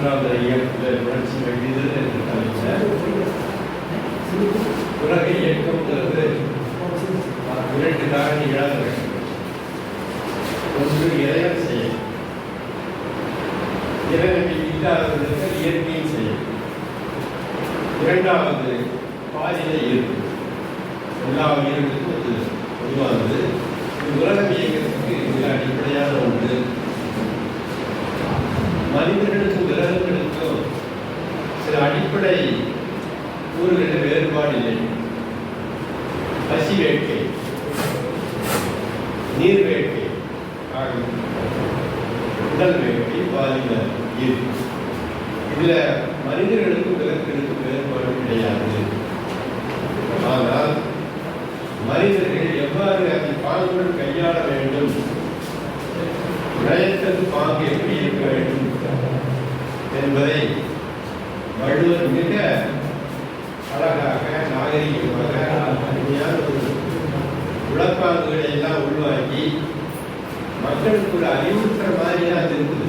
மூன்றாவது இயக்கத்தில் புரட்சி வெடிதல் என்று உலக இயக்கம்ங்கிறது இரண்டு காரணிகளாக இருக்கு ஒன்று இறைவன் செயல். இறைவனை இல்லாதவர்களுக்கு இரண்டாவது பாலின ஈர்ப்பு. எல்லா உயிர்களுக்கும் அது பொதுவானது. உலகம் இயக்கத்துக்கு மிக அடிப்படையான ஒன்று அடிப்படை கூறுகளில் வேறுபாடு இல்லை? பசி வேட்கை நீர் வேட்கை ஆகும் உடல் வேட்கை பாலின ஈர்ப்பு இதுல மனிதர்களுக்கும் விலங்குகளுக்கும் வேறுபாடு கிடையாது. ஆனால் மனிதர்கள் எவ்வாறு அதை பாங்குடன் கையாள வேண்டும்? நயத்தது பாங்கு எப்படி இருக்க வேண்டும்? என்பதை வள்ளுவர் மிக அழகாக நாகரிகமாக அருமையான ஒரு உளப்பாங்குகளை எல்லாம் உள்வாங்கி மக்களுக்கு ஒரு அறிவுறுத்துற மாதிரியாக அது இருக்குது.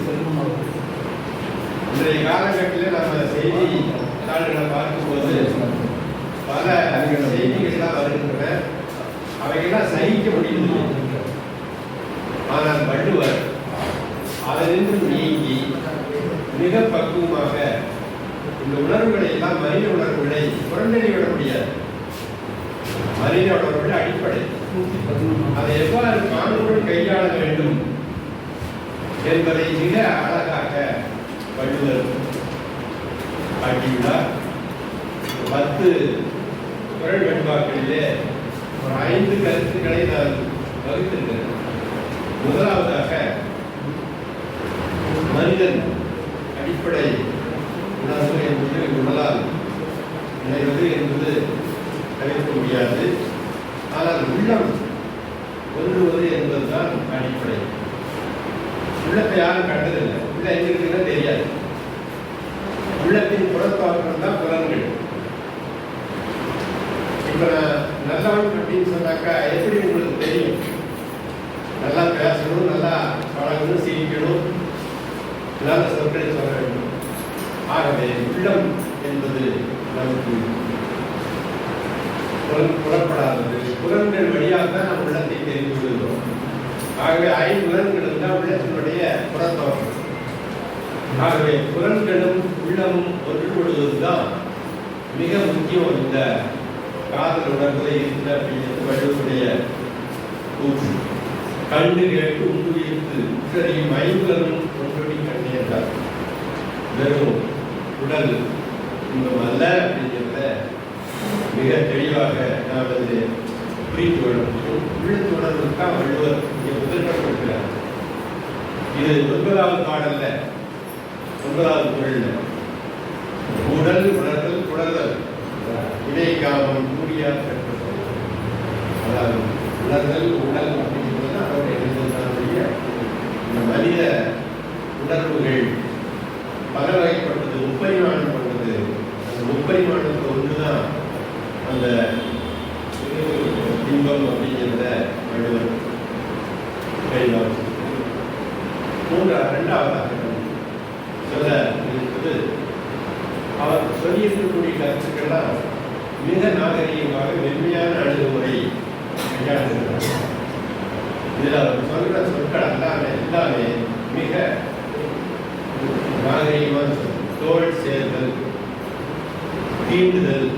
இன்றைய காலகட்டத்தில் நம்ம செய்தி தாள்களை பார்க்கும்போது பல செய்திகள்லாம் வருகின்றன அவைகள்லாம் சகிக்க முடியவில்லை ஆனால் வள்ளுவர் அதிலிருந்து நீங்கி மிக பக்குவமாக இந்த உணர்வுகளை எல்லாம் மனித உணர்வுகளை புறந்தறி விட முடியாது மனித உணர்வுகள் அடிப்படை அதை எவ்வாறு பாங்குடன் கையாள வேண்டும் என்பதை மிக அழகாக வள்ளுவர் காட்டியுள்ளார் பத்து குரல் வெண்பாக்களிலே ஒரு ஐந்து கருத்துக்களை நான் வகுத்திருக்கிறேன் முதலாவதாக மனிதன் அடிப்படை உணர்வு என்பது உடலால் இணைவது என்பது தவிர்க்க முடியாது. ஆனால் உள்ளம் ஒன்றுவது என்பதுதான் அடிப்படை. உள்ளத்தை யாரும் கண்டதில்லை. உள்ள எங்க இருக்குன்னு தெரியாது. உள்ளத்தின் புறத்தோற்றம் தான் புலன்கள். இப்ப நான் நல்லவன் அப்படின்னு சொன்னாக்கா எப்படி உங்களுக்கு தெரியும்? நல்லா பேசணும் நல்லா பழகணும் சிரிக்கணும். நல்ல சொற்களை சொல்ல வேண்டும். ஆகவே உள்ளம் என்பது நமக்கு புலப்படாதது. புலன்கள் வழியாக தான் நாம் உள்ளத்தை தெரிந்து கொள்கிறோம். ஆகவே ஐம்புலன்களும் உள்ளத்தினுடைய புறத்தோற்றம். ஆகவே புலன்களும் உள்ளமும் ஒன்றுபடுவதுதான் மிக முக்கியம் இந்த காதல் உணர்வுல இருந்த அப்படிங்கிறது வள்ளுவருடைய கூற்று. கண்டு கேட்டு உண்டு வைத்து உற்றறியும் ஐம்புலனும் ஒன்றொடி கண்ணே என்றார். வெறும் உடல் இன்பம் அல்ல அப்படிங்கிறத மிக தெளிவாக நாம் அது புரிந்து கொள்ள முடியும். உள்ளத்து உணர்வுக்கு தான் வள்ளுவர் இங்கே முதற்பட்டிருக்கிறார் இது ஒன்பதாவது பாடல்ல ஒன்பதாவது குரல்ல. உடல் உணர்தல் உணர்தல் இதை காமம் கூடியார் அதாவது உணர்தல் உடல் அப்படிங்கிறது அவருடைய எழுதுவதனுடைய இந்த மனித உணர்வுகள். பலவகைப்பட்டது முப்பரிமாணம் கொண்டது அந்த முப்பரிமாணத்துக்கு ஒன்றுதான் அந்த இன்பம் அப்படிங்கிறத வள்ளுவர் தெளிவாக மூன்றா ரெண்டாவதாக சொல்ல இருப்பது அவர் சொல்லியிருக்கக்கூடிய கருத்துக்கள்லாம் மிக நாகரீகமாக மென்மையான அணுகுமுறை கையாளுகிறார். இதில் அவர் சொல்கிற சொற்கள் எல்லாமே எல்லாமே மிக நாகரீகமான சொல். தோல் சேர்தல் தீண்டுதல்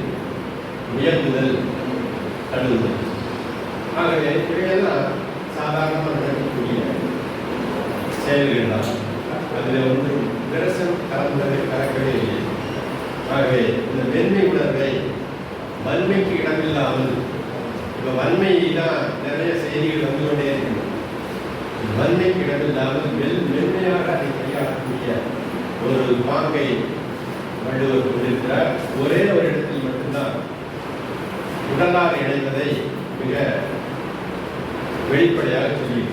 உயர்த்துதல் தடுதல் ஆகவே இவையெல்லாம் சாதாரணமாக நடக்கக்கூடிய செயல்கள் தான் அதில் ஒன்றும் பிரசம் கலந்ததை கலக்கவே இல்லை. ஆகவே இந்த வெண்மை உணர்வை வன்மைக்கு இடமில்லாமல் இப்போ வன்மை தான் நிறைய செய்திகள் வந்து கொண்டே இருக்கு வன்மைக்கு இடமில்லாமல் மெல் மென்மையாக அதை கையாளக்கூடிய ஒரு பாங்கை வள்ளுவர் கொண்டிருக்கிறார் ஒரே ஒரு இடத்தில் மட்டும்தான் உடலாக இணைந்ததை மிக வெளிப்படையாக சொல்லியிருக்கிறார்.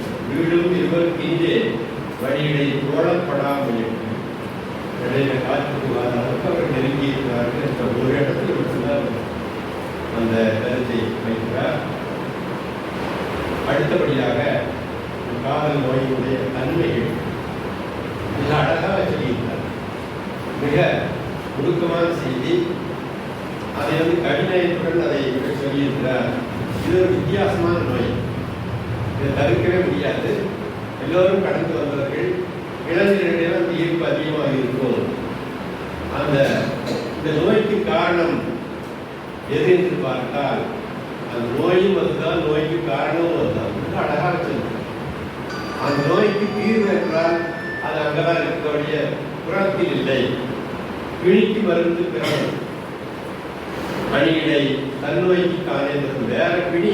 புகழப்படாமல் இருக்கும் இடையில காற்றுக்கு வர அவர் நெருங்கி இருக்கிறார்கள் என்ற ஒரு இடத்துல மட்டும்தான் அந்த கருத்தை வைக்கிறார். அடுத்தபடியாக காதல் நோயினுடைய தன்மைகள் மிக அழகாக சொல்லியிருந்தார் மிக நுணுக்கமான செய்தி. அதை வந்து கவிநயத்துடன் அதை சொல்லியிருக்கிறார். இது ஒரு வித்தியாசமான நோய். இதை தவிர்க்கவே முடியாது. எல்லோரும் கடந்து வந்தவர்கள் இளைஞர்களிடம் அந்த ஈர்ப்பு அதிகமாக இருக்கும். அந்த இந்த நோய்க்கு காரணம் எது என்று பார்த்தால் அந்த நோயும் அதுதான் நோய்க்கு காரணமும் அதுதான். அழகாக சொல்லுங்கள் அந்த நோய்க்கு தீர்வு என்றால் அது அங்கதான் இருக்கக்கூடிய புறத்தில் இல்லை. கிழிக்கு மருந்து பிறகு அணியிடை தன்னோய்க்கு காரணம் வேற பிடி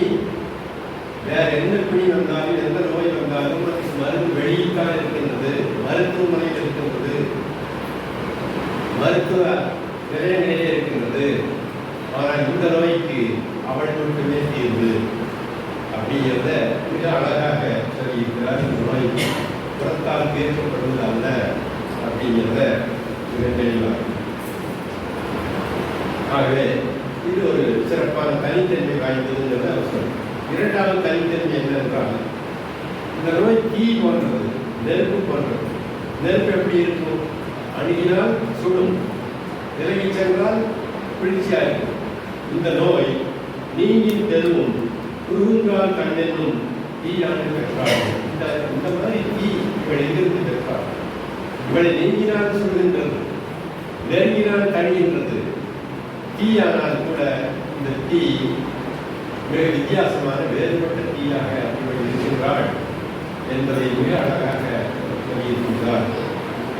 வேற என்ன பிணி வந்தாலும் எந்த நோய் வந்தாலும் அதுக்கு மருந்து வெளியில்தான் இருக்கின்றது மருத்துவமனையில் இருக்கின்றது. மருத்துவ நிலையங்களிலே இருக்கின்றது. ஆனால் இந்த நோய்க்கு அவள் மட்டுமே தீர்வு. அப்படிங்கிறத மிக அழகாக சொல்லியிருக்கிறார் இந்த நோய். புறத்தால் தீர்க்கப்படுவது அல்ல அப்படிங்கிறத தெளிவாக ஆகவே இது ஒரு சிறப்பான தனித்தன்மை வாய்ந்ததுங்கிறத அவர் சொல்றார். இரண்டாவது தனித்தன்மை என்னென்றால் இந்த நோய் தீ போன்றது நெருப்பு போன்றது. நெருப்பு எப்படி இருக்கும்? அணுகினால் சுடும். விலகி சென்றால் குளிர்ச்சியா இருக்கும் இந்த நோய் நீங்கி தெருவும் குறுங்கால் கண்ணென்னும் தீயானது பெற்றாள் இந்த இந்த மாதிரி தீ இவள் எங்கிருந்து பெற்றாள்? இவளை நீங்கினால் சுடுகின்றது நெருங்கினால் தணிகின்றது தீயானால் கூட இந்த தீ மிக வித்தியாசமான வேறுபட்ட தீயாக இவள் இருக்கின்றாள் என்பதை மிக அழகாக சொல்லியிருக்கின்றார்.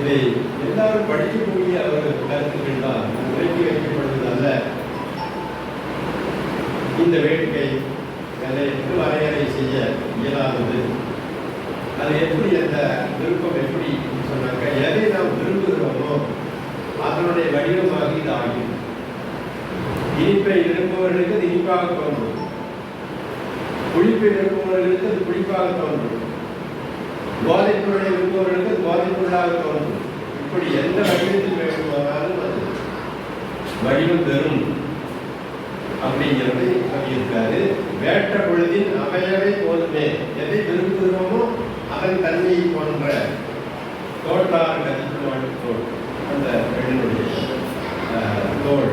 இதை எல்லாரும் படிக்கக்கூடிய அவர்கள் கருத்துக்கள் தான். விலக்கி வைக்கப்படுவது அல்ல. இந்த வேட்கை எப்படி வரையறை செய்ய இயலாதது. அது எப்படி அந்த விருப்பம் எப்படி சொன்னாங்க எதை நாம் விரும்புகிறோமோ அதனுடைய வடிவமாக இது ஆகும் இனிப்பை விரும்புபவர்களுக்கு இனிப்பாக தோன்றும். புளிப்பை இருப்பவர்களுக்கு அது புளிப்பாக தோன்றும். போதைப்பொருளை இருப்பவர்களுக்கு விரும்புபவர்களுக்கு அது தோன்றும். இப்படி எந்த வடிவத்தில் வேண்டுமானாலும் அது வடிவம் பெறும். அப்படிங்கிறது சொல்லியிருக்காரு. வேற்ற பொழுதின் அவையவை போதுமே. எதை விரும்புகிறோமோ அதன் தன்மையை போன்ற தோட்டார் கதிக்குமாடு தோல். அந்த பெண்ணுடைய தோல்.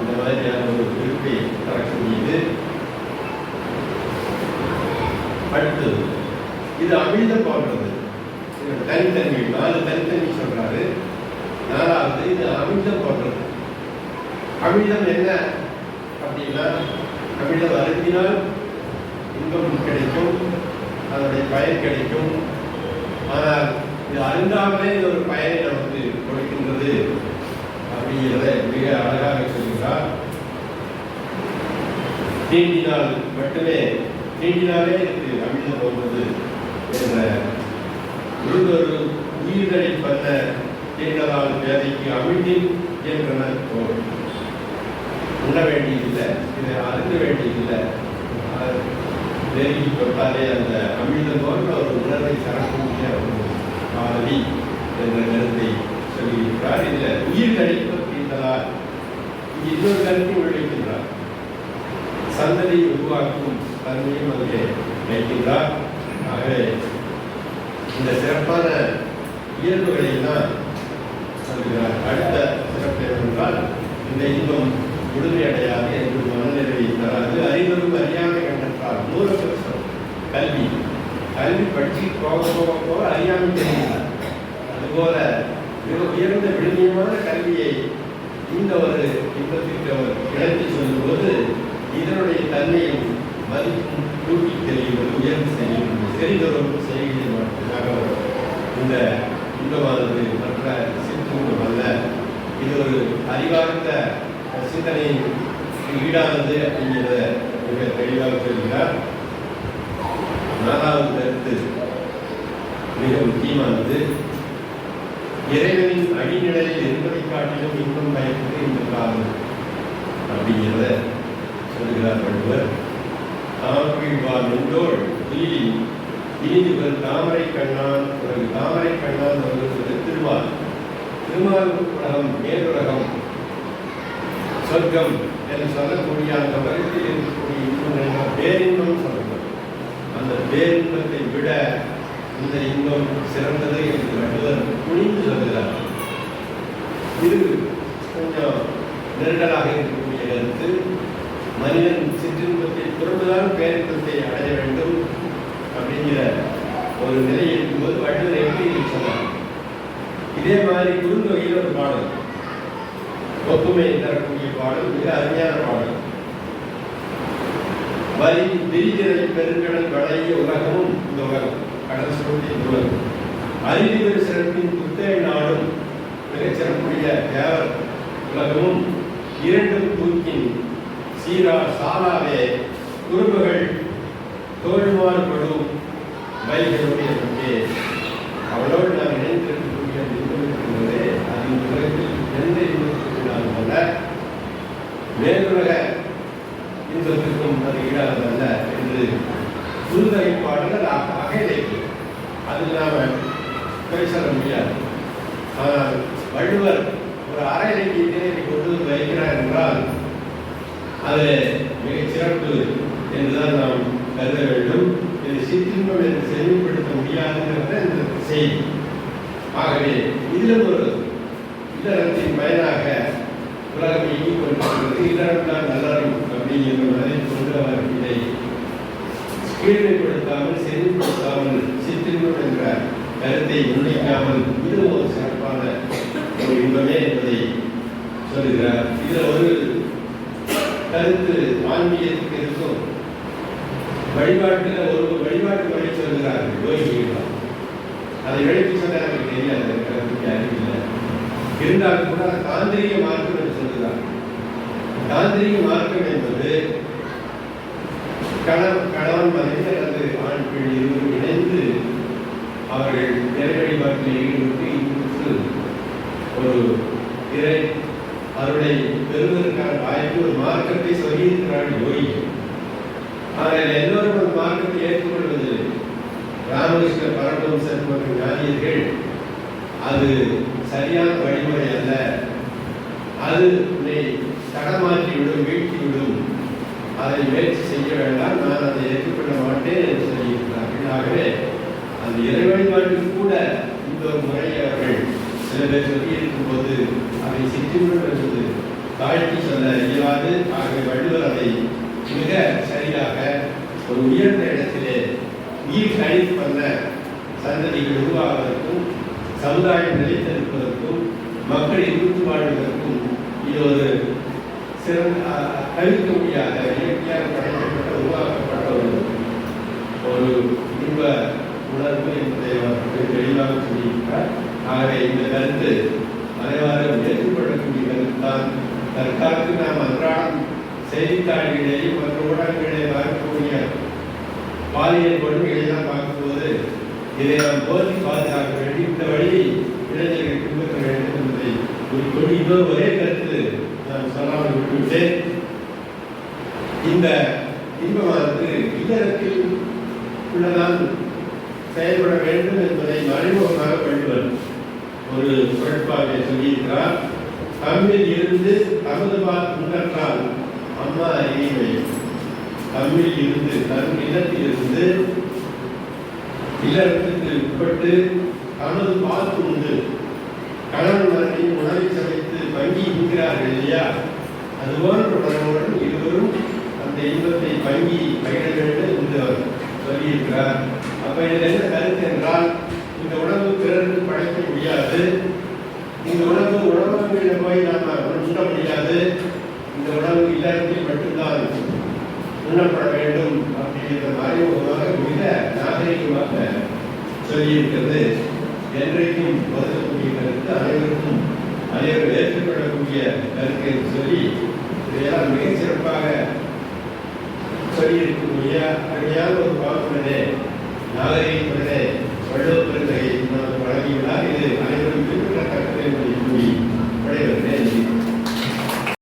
இந்த மாதிரியான ஒரு குறிப்பை தரக்கூடியது. அடுத்தது இது அமிழ்தம் போன்றது தனித்தன்மை நாலு தனித்தன்மை சொல்றாரு. நாலாவது இது அமிழ்தம் போன்றது அமிழ்தம் என்ன அப்படின்னா அமிழ்தம் அருந்தினால் இன்பம் கிடைக்கும் அதனுடைய பயன் கிடைக்கும். ஆனால் இது அருந்தாமலே இது ஒரு பயனை நமக்கு கொடுக்கின்றது அப்படிங்கிறத மிக அழகாக சொல்கிறார். தீண்டினால் மட்டுமே தீண்டினாலே எனக்கு அமிழ்ந்து போகிறது என்ற உருதொரு உயிர்களை பல்ல தீண்டலால் வேதைக்கு அமிழ்தின் என்றனர் போல். உண்ண வேண்டியதில்லை இதை அருந்த வேண்டியதில்லை. அது நெருங்கி தொட்டாலே அந்த அமிழ்ந்த போன்ற ஒரு உணர்வை தரக்கூடிய ஒரு காதலி என்ற கருத்தை சொல்லியிருக்கிறார். இதில் உயிர் கழிப்பு தீண்டலால் இன்னொரு கருத்தை விளைவிக்கின்றார் சந்ததியை உருவாக்கும் தன்மையும் அதிலே வைக்கின்றார். ஆகவே இந்த சிறப்பான இயல்புகளை தான் சொல்கிறார். அடுத்த சிறப்பு என்னவென்றால் இந்த இன்பம் விடுதலையடையாது என்று மனநிலையை தராது அறிவரும் அறியாமை கண்டற்றால் வருஷம் கல்வி. கல்வி பற்றி போக போக போக அறியாமை தெரிகிறார். அதுபோல உயர்ந்த விழுமியமான கல்வியை இந்த ஒரு இன்பத்திற்கு அவர் இழந்து சொல்லும்போது இதனுடைய தன்மையும் மதிப்பும் கூட்டி தெரிவது உயர்ந்து செய்யும் செறிதரும் செய்கையை மட்டுமாக இந்த இந்தவாதது மற்ற சிற்றுண்டம் அல்ல இது ஒரு அறிவார்ந்த சிந்தனையின் ஈடானது அப்படிங்கிறத மிக தெளிவாக சொல்கிறார் நாலாவது கருத்து மிக முக்கியமானது இறைவனின் அடிநிலையில் இருப்பதை காட்டிலும் இன்பம் பயப்பது இந்த காலம் அப்படிங்கிறத சொல்கிறார் வள்ளுவர். தாமீழ்வார் நின்றோள் துயிலி இனிதுவர் தாமரை கண்ணான் பிறகு தாமரை கண்ணான் அவர்களுக்கு திருமால் திருமால் மேலுலகம். சொர்க்கம் என்று சொல்லக்கூடிய அந்த உலகத்தில் இருக்கக்கூடிய இன்பங்கள் பேரின்பம் சொல்லப்படும் அந்த பேரின்பத்தை விட இந்த இன்பம் சிறந்தது என்று வள்ளுவர் குனிந்து சொல்கிறார். இது கொஞ்சம் நெருடலாக இருக்கக்கூடிய கருத்து. மனிதன் சிற்றின்பத்தை பிறப்புதான் பேரின்பத்தை அடைய வேண்டும் அப்படிங்கிற ஒரு நிலை இருக்கும்போது வள்ளுவர் எப்படி சொன்னார் இதே மாதிரி குறுந்தொகையில் ஒரு பாடல். ஒப்புமை தரக்கூடிய பாடல் மிக அருமையான பாடல். வரி விரிதிரை பெருங்கடல் வளைய உலகமும் இந்த உலகம் கடல் சுருட்டி இந்த உலகம். அறிவியல் சிறப்பின் புத்தக நாடும் மிகச் சிறப்புடைய தேவர் உலகமும் இரண்டும் தூக்கின் சீரா சாராவே குறும்புகள் தோல்வாறுபடும் வைகளுடைய பற்றியே அவளோடு நாம் இணைந்திருக்கக்கூடிய அந்த அதன் உலகத்தில் எந்த இன்பத்திற்கும் அல்ல மேலுலக இன்பத்திற்கும் அது ஈடானதல்ல என்று புதுதகை பாடல்கள் அக- அகையிலைக்கு அதில் நாம குறை முடியாது. ஆனால் வள்ளுவர் ஒரு அரை இலக்கியத்தை கொண்டு வைக்கிறார் என்றால் அது மிகச் சிறப்பு என்றுதான் நாம் கருத வேண்டும். இதை சிற்றின்பம் என்று செவிப்படுத்த முடியாதுங்கிறத இந்த செய்தி. ஆகவே இதில் ஒரு இல்லறத்தின் பயனாக உலகம் இயங்கிக் கொண்டிருக்கிறது. இல்லறம் தான் நல்லறம் அப்படிங்கிற மாதிரி கொண்டு அவர் இதை கீழ்மைப்படுத்தாமல் செறிவுபடுத்தாமல் சிற்றின்பம் என்ற கருத்தை முன்வைக்காமல் இது ஒரு சிறப்பான ஒரு இன்பமே என்பதை சொல்லுகிறார். இதில் ஒரு கருத்து ஆன்மீகத்துக்கு இருக்கும் வழிபாட்டில் ஒரு வழிபாட்டு வழி சொல்கிறார்கள் யோகிகள் அதை எழுத்து சொன்ன எனக்கு தெரியாது கருத்துக்கு அறிவு இல்லை இருந்தாலும் கூட தாந்திரிக மார்க்கம் என்று சொல்கிறார் தாந்திரிக மார்க்கம் என்பது கணவன் கணவன் மனைவி அல்லது ஆண் பெண் இருவரும் இணைந்து அவர்கள் இறை வழிபாட்டில் ஈடுபட்டு ஈடுபட்டு ஒரு இறை அருளை பெறுவதற்கான வாய்ப்பு ஒரு மார்க்கத்தை சொல்லியிருக்கிறார்கள் யோகி. ஆனால் எல்லோரும் ஒரு மார்க்கத்தை ஏற்றுக்கொள்வதில்லை ராமகிருஷ்ண பரமஹம்சர் மற்றும் ஞானியர்கள் அது சரியான வழிமுறை அல்ல. அது உன்னை தடமாற்றி விடும் அதை முயற்சி செய்ய வேண்டாம் நான் அதை ஏற்றுக்கொள்ள மாட்டேன் என்று சொல்லியிருக்கிறார்கள். ஆகவே அந்த இறை வழிபாட்டில் கூட இந்த ஒரு முறையை அவர்கள் சில பேர் சொல்லியிருக்கும் போது அதை சிற்றின்பம் என்பது தாழ்த்தி சொல்ல இயலாது. ஆகவே வள்ளுவர் அதை மிக சரியாக ஒரு உயர்ந்த இடத்திலே உயிர் கழிவு பண்ண சந்ததிகள் உருவாவதற்கும் சமுதாயம் நிலைத்திருப்பதற்கும் மக்கள் இருந்து வாழ்வதற்கும் இது ஒரு சிறந்த தவிர்க்க முடியாத இயற்கையாக படைக்கப்பட்ட உருவாக்கப்பட்ட ஒரு ஒரு இன்ப உணர்வு என்பதை அவர் தெளிவாக சொல்லியிருக்கிறார். ஆகவே இந்த கருத்து அனைவரும் ஏற்றுக்கொள்ளக்கூடிய கருத்தான் தற்காத்து நாம் அன்றாடம் செய்தித்தாள்களிலேயும் மற்ற ஊடகங்களிலே பார்க்கக்கூடிய பாலியல் கொடுமைகளெல்லாம் பார்க்கும்போது இதை நாம் போதி பாதுகாக்க வேண்டும். இந்த வழியை இளைஞர்கள் பின்பற்ற வேண்டும் என்பதை ஒரு இன்னொரு ஒரே கருத்து நான் சொல்லாமல் விட்டுவிட்டேன். இந்த இன்பமானது இல்லறத்தில் உள்ளதான் செயல்பட வேண்டும் என்பதை மறைமுகமாக வள்ளுவர் ஒரு குரட்பாவை சொல்லியிருக்கிறார். தம்மில் இருந்து தமது பால் முன்னற்றால் அம்மா அறிவை தம்மில் இருந்து தன் இல்லத்தில் இருந்து உட்பட்டு தமது பார்த்து உண்டு. கணவன் மனைவி உணவை சமைத்து பங்கி இருக்கிறார்கள் இல்லையா? அதுபோன்ற உணவுடன் இருவரும் அந்த இன்பத்தை பங்கி பயிர வேண்டும் என்று அவர் சொல்லியிருக்கிறார். அப்ப இதில் என்ன கருத்து என்றால் இந்த உணவு பிறருக்கு படைக்க முடியாது. இந்த உணவு உணவகங்களில் போய் நம்ம உண்ண முடியாது இந்த உணவு இல்லத்தில் மட்டும்தான் உண்ணப்பட வேண்டும் அப்படிங்கிற மாதிரி உணவாக மிக நாகரிகமாக சொல்லியிருக்கிறது. என்றைக்கும் ஒதுக்கக்கூடிய கருத்து அனைவருக்கும் அனைவரும் ஏற்றுக்கொள்ளக்கூடிய கருத்து என்று சொல்லி இதையெல்லாம் மிக சிறப்பாக சொல்லியிருக்கக்கூடிய அருமையான ஒரு பாவமனே நாகரிகமனே வள்ளுவ பெருந்தகை நமக்கு வழங்கியுள்ளார். இது அனைவரும்